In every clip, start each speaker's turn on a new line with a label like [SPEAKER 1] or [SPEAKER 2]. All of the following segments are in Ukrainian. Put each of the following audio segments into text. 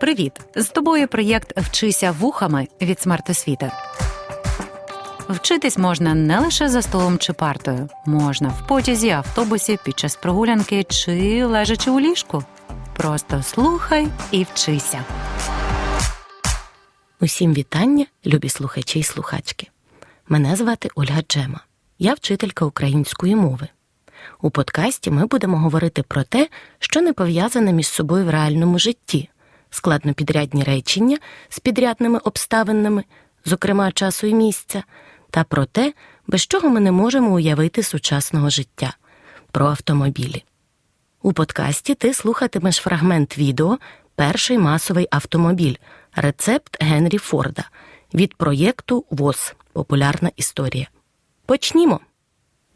[SPEAKER 1] Привіт! З тобою проєкт Вчися вухами від смертосвіти. Вчитись можна не лише за столом чи партою, можна в потязі, автобусі, під час прогулянки чи лежачи у ліжку. Просто слухай і вчися.
[SPEAKER 2] Усім вітання, любі слухачі і слухачки. Мене звати Ольга Джема. Я вчителька української мови. У подкасті ми будемо говорити про те, що не пов'язане між собою в реальному житті, складнопідрядні речення з підрядними обставинами, зокрема часу і місця, та про те, без чого ми не можемо уявити сучасного життя про автомобілі. У подкасті ти слухатимеш фрагмент відео Перший масовий автомобіль Рецепт Генрі Форда від проєкту ВОЗ Популярна історія. Почнімо.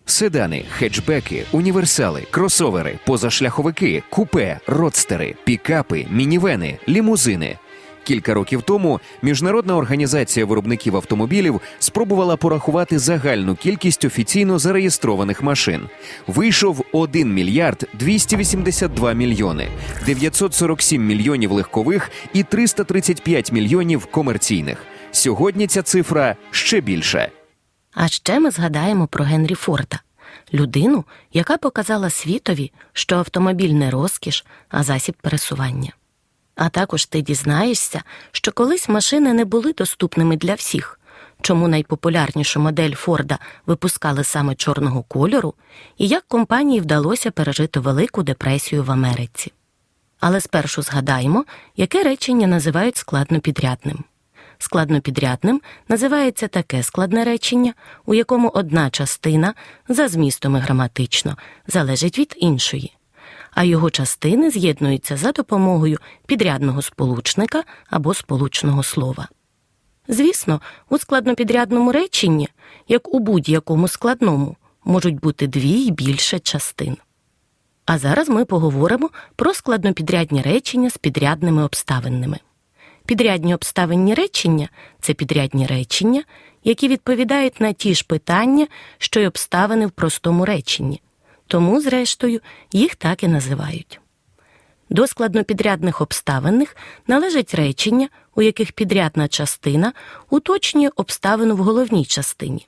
[SPEAKER 3] Седани, хетчбеки, універсали, кросовери, позашляховики, купе, родстери, пікапи, мінівени, лімузини. Кілька років тому міжнародна організація виробників автомобілів спробувала порахувати загальну кількість офіційно зареєстрованих машин. Вийшов 1 мільярд 282 мільйони, 947 мільйонів легкових і 335 мільйонів комерційних. Сьогодні ця цифра ще більша.
[SPEAKER 2] А ще ми згадаємо про Генрі Форда, людину, яка показала світові, що автомобіль не розкіш, а засіб пересування. А також ти дізнаєшся, що колись машини не були доступними для всіх, чому найпопулярнішу модель Форда випускали саме чорного кольору, і як компанії вдалося пережити Велику депресію в Америці. Але спершу згадаємо, яке речення називають складнопідрядним. Складнопідрядним називається таке складне речення, у якому одна частина за змістом і граматично залежить від іншої, а його частини з'єднуються за допомогою підрядного сполучника або сполучного слова. Звісно, у складнопідрядному реченні, як у будь-якому складному, можуть бути дві й більше частин. А зараз ми поговоримо про складнопідрядні речення з підрядними обставинними. Підрядні обставинні речення це підрядні речення, які відповідають на ті ж питання, що й обставини в простому реченні, тому, зрештою, їх так і називають. До складнопідрядних обставинних належать речення, у яких підрядна частина уточнює обставину в головній частині.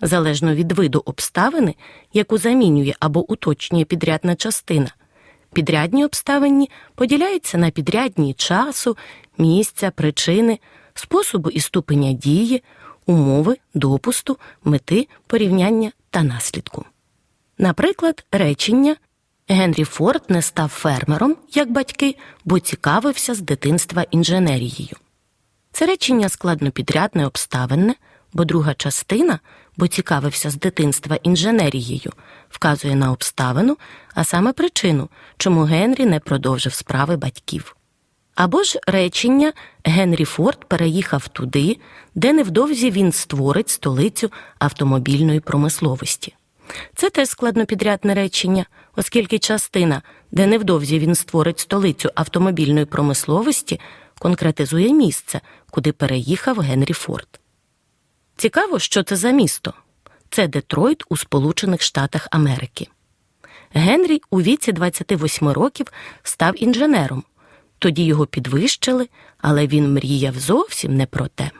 [SPEAKER 2] Залежно від виду обставини, яку замінює або уточнює підрядна частина, підрядні обставинні поділяються на підрядні часу, місця, причини, способу і ступеня дії, умови, допусту, мети, порівняння та наслідку. Наприклад, речення Генрі Форд не став фермером, як батьки, бо цікавився з дитинства інженерією. Це речення складнопідрядне обставинне, бо друга частина, бо цікавився з дитинства інженерією, вказує на обставину, а саме причину, чому Генрі не продовжив справи батьків. Або ж речення Генрі Форд переїхав туди, де невдовзі він створить столицю автомобільної промисловості. Це теж складнопідрядне речення, оскільки частина, де невдовзі він створить столицю автомобільної промисловості, конкретизує місце, куди переїхав Генрі Форд. Цікаво, що це за місто. Це Детройт у Сполучених Штатах Америки. Генрі у віці 28 років став інженером. Тоді його підвищили, але він мріяв зовсім не про те.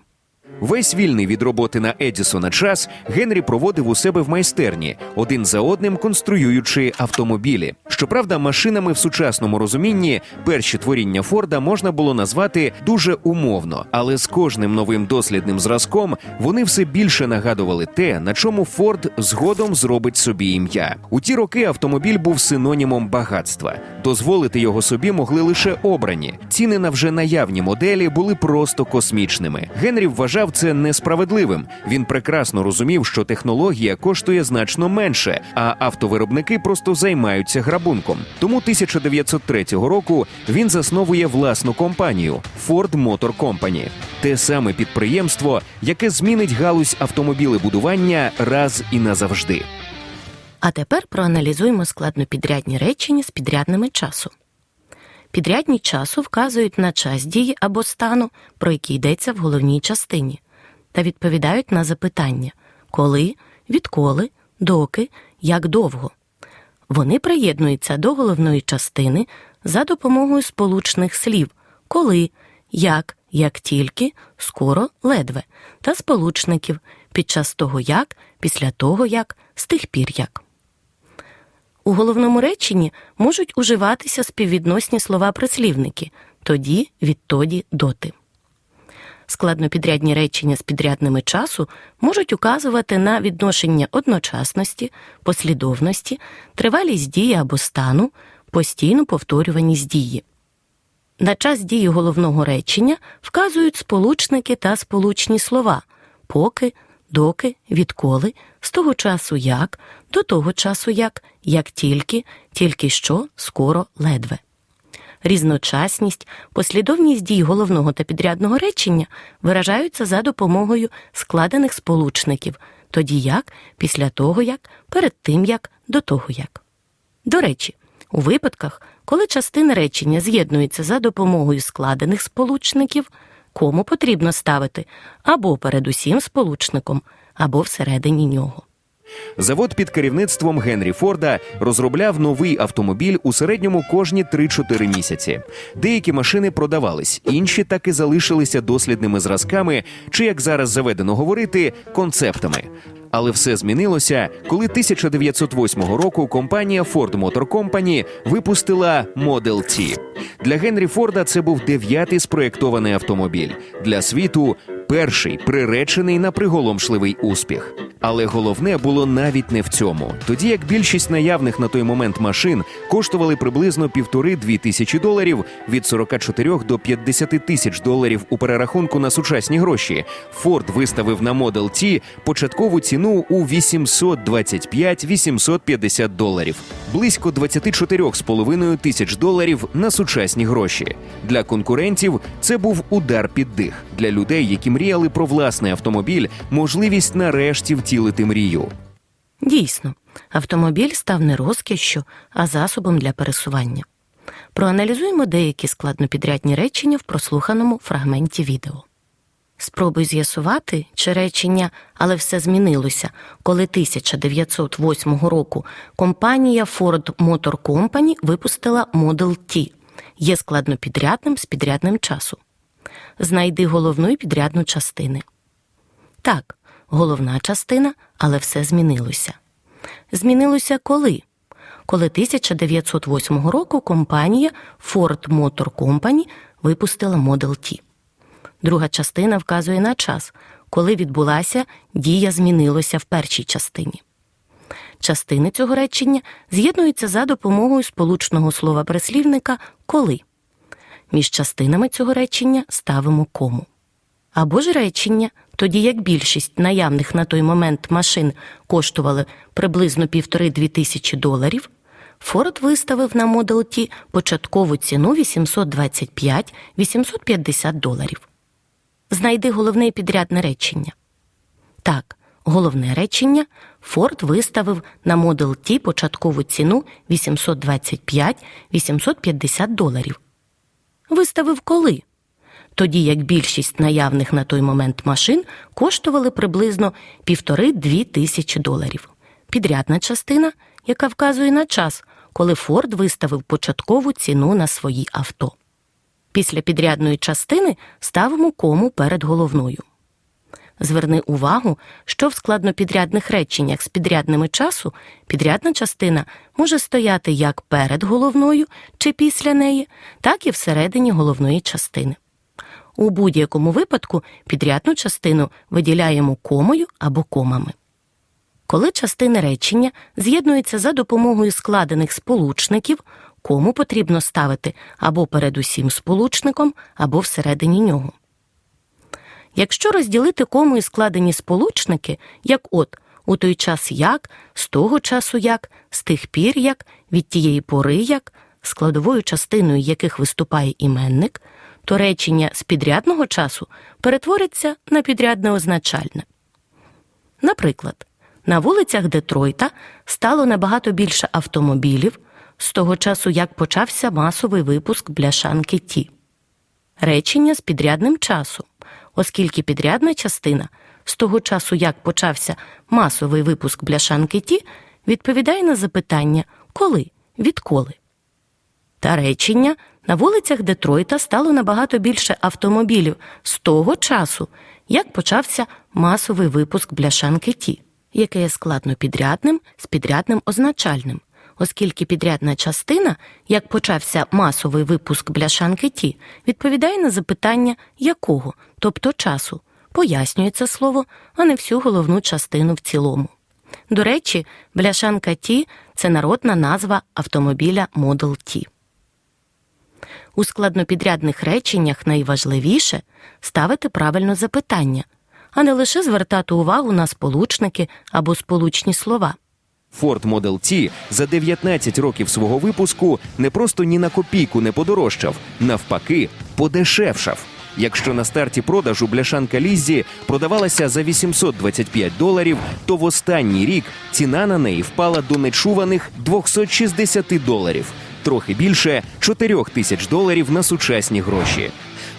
[SPEAKER 3] Весь вільний від роботи на Едісона час Генрі проводив у себе в майстерні, один за одним конструюючи автомобілі. Щоправда, машинами в сучасному розумінні перші творіння Форда можна було назвати дуже умовно, але з кожним новим дослідним зразком вони все більше нагадували те, на чому Форд згодом зробить собі ім'я. У ті роки автомобіль був синонімом багатства. Дозволити його собі могли лише обрані. Ціни на вже наявні моделі були просто космічними. Генрі вважав це несправедливим. Він прекрасно розумів, що технологія коштує значно менше, а автовиробники просто займаються грабунком. Тому 1903 року він засновує власну компанію Ford Motor Company. те саме підприємство, яке змінить галузь автомобілебудування раз і назавжди.
[SPEAKER 2] А тепер проаналізуємо складнопідрядні речення з підрядними часу. Підрядні часу вказують на час дії або стану, про який йдеться в головній частині, та відповідають на запитання коли, відколи, доки, як довго. Вони приєднуються до головної частини за допомогою сполучних слів коли, як, як тільки, скоро, ледве, та сполучників під час того як, після того як, з тих пір як. У головному реченні можуть уживатися співвідносні слова-прислівники тоді, відтоді, доти. Складнопідрядні речення з підрядними часу можуть указувати на відношення одночасності, послідовності, тривалість дії або стану, постійну повторюваність дії. На час дії головного речення вказують сполучники та сполучні слова поки, доки, відколи, з того часу як, до того часу як, як тільки, тільки що, скоро, ледве. Різночасність, послідовність дій головного та підрядного речення виражаються за допомогою складених сполучників, тоді як, після того як, перед тим як, до того як. До речі, у випадках, коли частини речення з'єднуються за допомогою складених сполучників, кому потрібно ставити або перед усім сполучником, або всередині нього.
[SPEAKER 3] Завод під керівництвом Генрі Форда розробляв новий автомобіль у середньому кожні 3-4 місяці. Деякі машини продавались, інші так і залишилися дослідними зразками, чи як зараз заведено говорити, концептами. Але все змінилося, коли 1908 року компанія Ford Motor Company випустила Model T. Для Генрі Форда це був дев'ятий спроєктований автомобіль. Для світу перший приречений на приголомшливий успіх. Але головне було навіть не в цьому. Тоді як більшість наявних на той момент машин коштували приблизно півтори-дві тисячі доларів від 44 до 50 тисяч доларів у перерахунку на сучасні гроші. Форд виставив на Model T початкову ціну у 825-850 доларів, близько 24,5 тисяч доларів на сучасні гроші. Для конкурентів це був удар під дих. Для людей, які мріяли про власний автомобіль, можливість нарешті втілити мрію.
[SPEAKER 2] Дійсно, автомобіль став не розкішшю, а засобом для пересування. Проаналізуємо деякі складнопідрядні речення в прослуханому фрагменті відео. Спробуй з'ясувати, чи речення, але все змінилося, коли 1908 року компанія Ford Motor Company випустила Model T, є складнопідрядним з підрядним часу. Знайди головну і підрядну частини. Так, головна частина, але все змінилося. Змінилося коли? Коли 1908 року компанія Ford Motor Company випустила Model T. Друга частина вказує на час, коли відбулася дія змінилося в першій частині. Частини цього речення з'єднуються за допомогою сполучного слова прислівника коли. Між частинами цього речення ставимо кому. Або ж речення, тоді як більшість наявних на той момент машин коштували приблизно півтори-дві тисячі доларів, Форд виставив на Model T початкову ціну 825-850 доларів. Знайди головне підрядне речення. Так, головне речення Форд виставив на Model T початкову ціну 825-850 доларів. Виставив коли? Тоді як більшість наявних на той момент машин коштували приблизно півтори-дві тисячі доларів. Підрядна частина, яка вказує на час, коли Форд виставив початкову ціну на свої авто. Після підрядної частини ставимо кому перед головною. Зверни увагу, що в складнопідрядних реченнях з підрядними часу підрядна частина може стояти як перед головною чи після неї, так і всередині головної частини. У будь-якому випадку підрядну частину виділяємо комою або комами. Коли частини речення з'єднуються за допомогою складених сполучників, кому потрібно ставити або перед усім сполучником, або всередині нього. Якщо розділити кому і складені сполучники, як от у той час як, з того часу як, з тих пір як, від тієї пори як, складовою частиною яких виступає іменник, то речення з підрядного часу перетвориться на підрядне означальне. Наприклад, на вулицях Детройта стало набагато більше автомобілів з того часу, як почався масовий випуск бляшанки Ті. Речення з підрядним часом, оскільки підрядна частина з того часу, як почався масовий випуск бляшанки Ті, відповідає на запитання коли, відколи. Та речення на вулицях Детройта стало набагато більше автомобілів з того часу, як почався масовий випуск бляшанки Ті, яке є складно підрядним з підрядним означальним, оскільки підрядна частина, як почався масовий випуск бляшанки Ті, відповідає на запитання якого, тобто часу, пояснює це слово, а не всю головну частину в цілому. До речі, бляшанка Ті це народна назва автомобіля Model T. У складнопідрядних реченнях найважливіше ставити правильно запитання, а не лише звертати увагу на сполучники або сполучні слова.
[SPEAKER 3] Ford Model T за 19 років свого випуску не просто ні на копійку не подорожчав, навпаки, подешевшав. Якщо на старті продажу бляшанка Ліззі продавалася за 825 доларів, то в останній рік ціна на неї впала до нечуваних 260 доларів, трохи більше 4 тисяч доларів на сучасні гроші.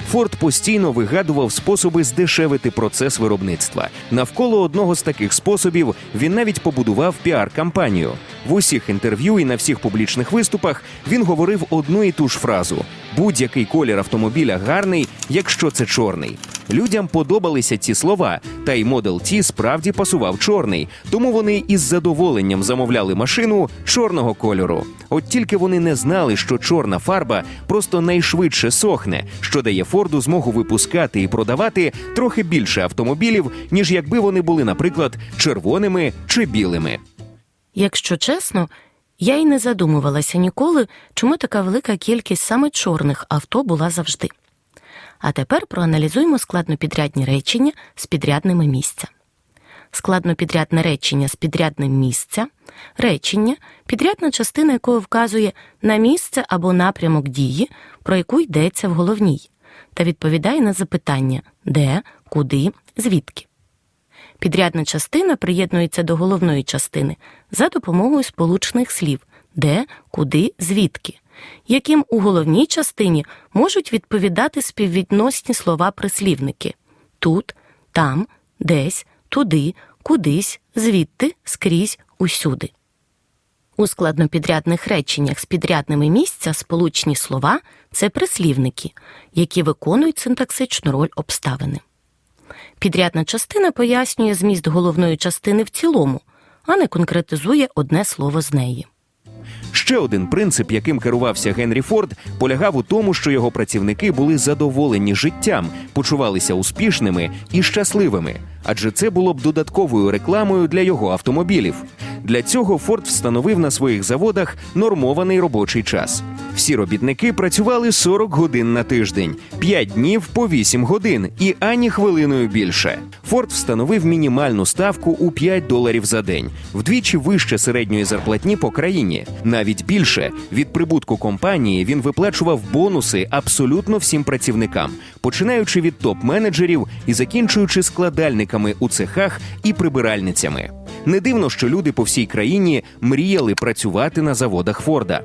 [SPEAKER 3] Форд постійно вигадував способи здешевити процес виробництва. Навколо одного з таких способів він навіть побудував піар-кампанію. В усіх інтерв'ю і на всіх публічних виступах він говорив одну і ту ж фразу: будь-який колір автомобіля гарний, якщо це чорний. Людям подобалися ці слова, та й Model T справді пасував чорний, тому вони із задоволенням замовляли машину чорного кольору. От тільки вони не знали, що чорна фарба просто найшвидше сохне, що дає Форду змогу випускати і продавати трохи більше автомобілів, ніж якби вони були, наприклад, червоними чи білими.
[SPEAKER 2] Якщо чесно, я й не задумувалася ніколи, чому така велика кількість саме чорних авто була завжди. А тепер проаналізуємо складнопідрядні речення з підрядними місця. Складнопідрядне речення з підрядним місця речення, підрядна частина якого вказує на місце або напрямок дії, про яку йдеться в головній, та відповідає на запитання де, куди, звідки. Підрядна частина приєднується до головної частини за допомогою сполучних слів де, куди, звідки, яким у головній частині можуть відповідати співвідносні слова прислівники тут, там, десь, туди, кудись, звідти, скрізь, усюди. У складнопідрядних реченнях з підрядними місця сполучні слова це прислівники, які виконують синтаксичну роль обставини. Підрядна частина пояснює зміст головної частини в цілому, а не конкретизує одне слово з неї.
[SPEAKER 3] Ще один принцип, яким керувався Генрі Форд, полягав у тому, що його працівники були задоволені життям, почувалися успішними і щасливими, адже це було б додатковою рекламою для його автомобілів. Для цього Форд встановив на своїх заводах нормований робочий час. Всі робітники працювали 40 годин на тиждень, 5 днів по 8 годин і ані хвилиною більше. Форд встановив мінімальну ставку у 5 доларів за день, вдвічі вище середньої зарплатні по країні. Навіть більше від прибутку компанії він виплачував бонуси абсолютно всім працівникам, починаючи від топ-менеджерів і закінчуючи складальниками у цехах і прибиральницями. Не дивно, що люди по всій країні мріяли працювати на заводах Форда.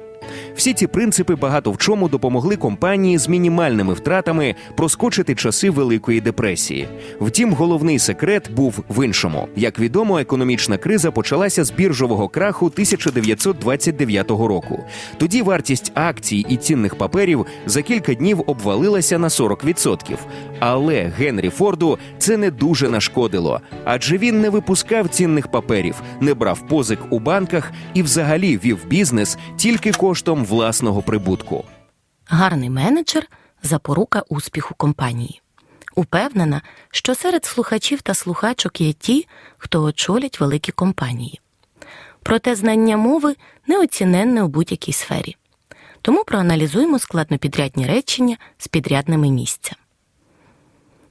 [SPEAKER 3] Всі ці принципи багато в чому допомогли компанії з мінімальними втратами проскочити часи Великої депресії. Втім, головний секрет був в іншому. Як відомо, економічна криза почалася з біржового краху 1929 року. Тоді вартість акцій і цінних паперів за кілька днів обвалилася на 40%. Але Генрі Форду це не дуже нашкодило, адже він не випускав цінних паперів, не брав позик у банках і взагалі вів бізнес тільки коштом власного прибутку.
[SPEAKER 2] Гарний менеджер запорука успіху компанії. Упевнена, що серед слухачів та слухачок є ті, хто очолять великі компанії. Проте знання мови неоціненне у будь-якій сфері. Тому проаналізуємо складнопідрядні речення з підрядними місця.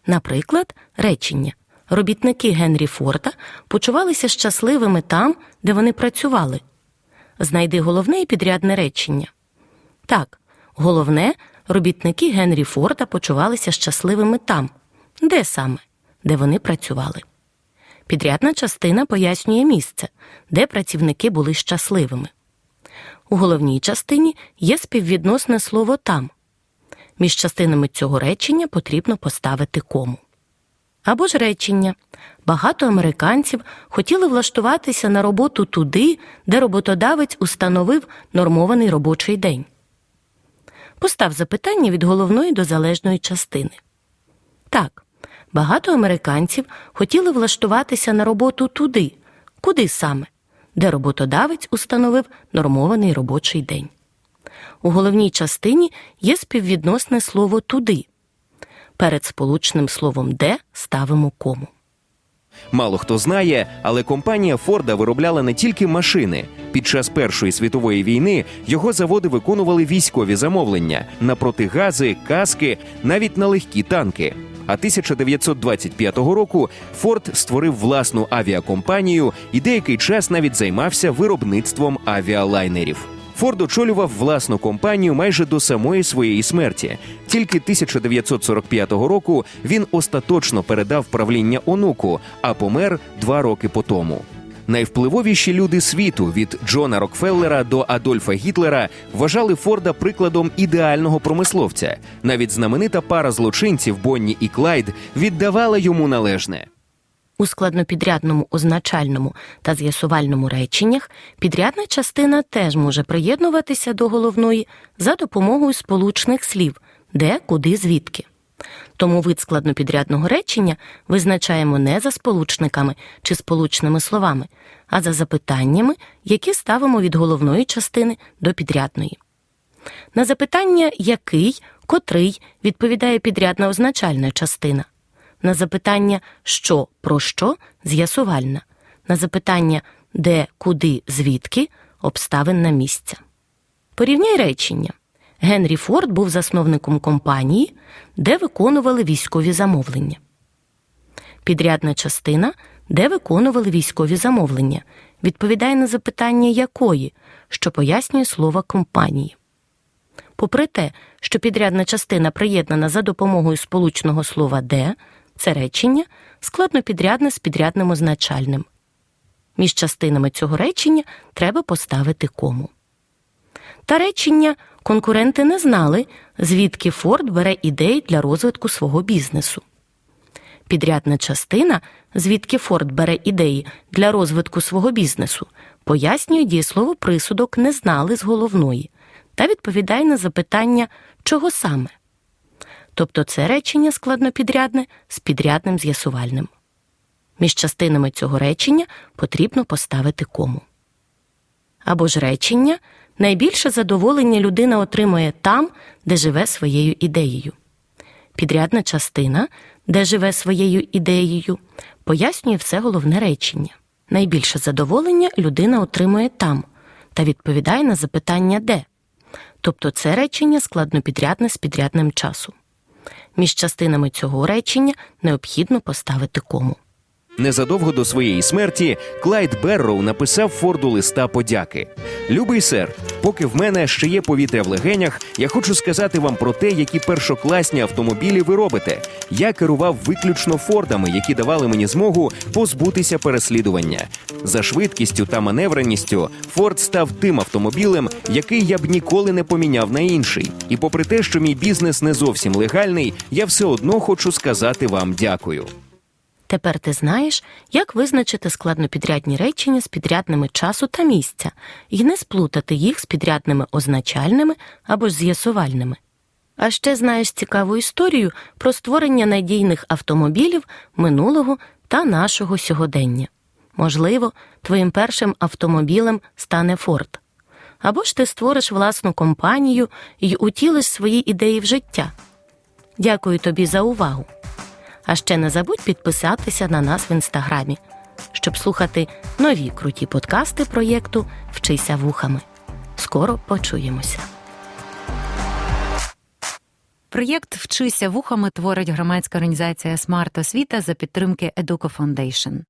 [SPEAKER 2] Наприклад, речення робітники Генрі Форда почувалися щасливими там, де вони працювали. Знайди головне і підрядне речення. Так, головне, робітники Генрі Форда почувалися щасливими там, де саме, де вони працювали. Підрядна частина пояснює місце, де працівники були щасливими. У головній частині є співвідносне слово там. Між частинами цього речення потрібно поставити кому. Або ж речення багато американців хотіли влаштуватися на роботу туди, де роботодавець установив нормований робочий день. Постав запитання від головної до залежної частини. Так, багато американців хотіли влаштуватися на роботу туди, куди саме, де роботодавець установив нормований робочий день. У головній частині є співвідносне слово туди. Перед сполучним словом де ставимо кому.
[SPEAKER 3] Мало хто знає, але компанія Форда виробляла не тільки машини. Під час Першої світової війни його заводи виконували військові замовлення на протигази, каски, навіть на легкі танки. А 1925 року Форд створив власну авіакомпанію і деякий час навіть займався виробництвом авіалайнерів. Форд очолював власну компанію майже до самої своєї смерті. Тільки 1945 року він остаточно передав правління онуку, а помер два роки по тому. Найвпливовіші люди світу від Джона Рокфеллера до Адольфа Гітлера вважали Форда прикладом ідеального промисловця. Навіть знаменита пара злочинців Бонні і Клайд віддавала йому належне.
[SPEAKER 2] У складнопідрядному означальному та з'ясувальному реченнях підрядна частина теж може приєднуватися до головної за допомогою сполучних слів де, куди, звідки. Тому вид складнопідрядного речення визначаємо не за сполучниками чи сполучними словами, а за запитаннями, які ставимо від головної частини до підрядної. На запитання який, котрий відповідає підрядна означальна частина. На запитання що, про що з'ясувальна. На запитання де, куди, звідки обставинна місця. Порівняй речення. Генрі Форд був засновником компанії, де виконували військові замовлення. Підрядна частина, де виконували військові замовлення, відповідає на запитання якої, що пояснює слово компанії. Попри те, що підрядна частина приєднана за допомогою сполучного слова де, це речення складно підрядне з підрядним означальним. Між частинами цього речення треба поставити кому. Та речення конкуренти не знали, звідки Форд бере ідеї для розвитку свого бізнесу. Підрядна частина, звідки Форд бере ідеї для розвитку свого бізнесу, пояснює дієслово присудок не знали з головної та відповідає на запитання, чого саме. Тобто це речення складнопідрядне з підрядним з'ясувальним. Між частинами цього речення потрібно поставити кому. Або ж речення найбільше задоволення людина отримує там, де живе своєю ідеєю. Підрядна частина, де живе своєю ідеєю, пояснює все головне речення. Найбільше задоволення людина отримує там та відповідає на запитання де. Тобто це речення складнопідрядне з підрядним часу. Між частинами цього речення необхідно поставити кому.
[SPEAKER 3] Незадовго до своєї смерті Клайд Берроу написав Форду листа подяки. Любий сер, поки в мене ще є повітря в легенях, я хочу сказати вам про те, які першокласні автомобілі ви робите. Я керував виключно Фордами, які давали мені змогу позбутися переслідування. За швидкістю та маневреністю Форд став тим автомобілем, який я б ніколи не поміняв на інший. І попри те, що мій бізнес не зовсім легальний, я все одно хочу сказати вам дякую.
[SPEAKER 2] Тепер ти знаєш, як визначити складнопідрядні речення з підрядними часу та місця і не сплутати їх з підрядними означальними або ж з'ясувальними. А ще знаєш цікаву історію про створення надійних автомобілів минулого та нашого сьогодення. Можливо, твоїм першим автомобілем стане Форд. Або ж ти створиш власну компанію і утілиш свої ідеї в життя. Дякую тобі за увагу. А ще не забудь підписатися на нас в інстаграмі, щоб слухати нові круті подкасти проєкту Вчися вухами. Скоро почуємося.
[SPEAKER 1] Проєкт Вчися вухами творить громадська організація Смарт Освіта за підтримки Educo Foundation.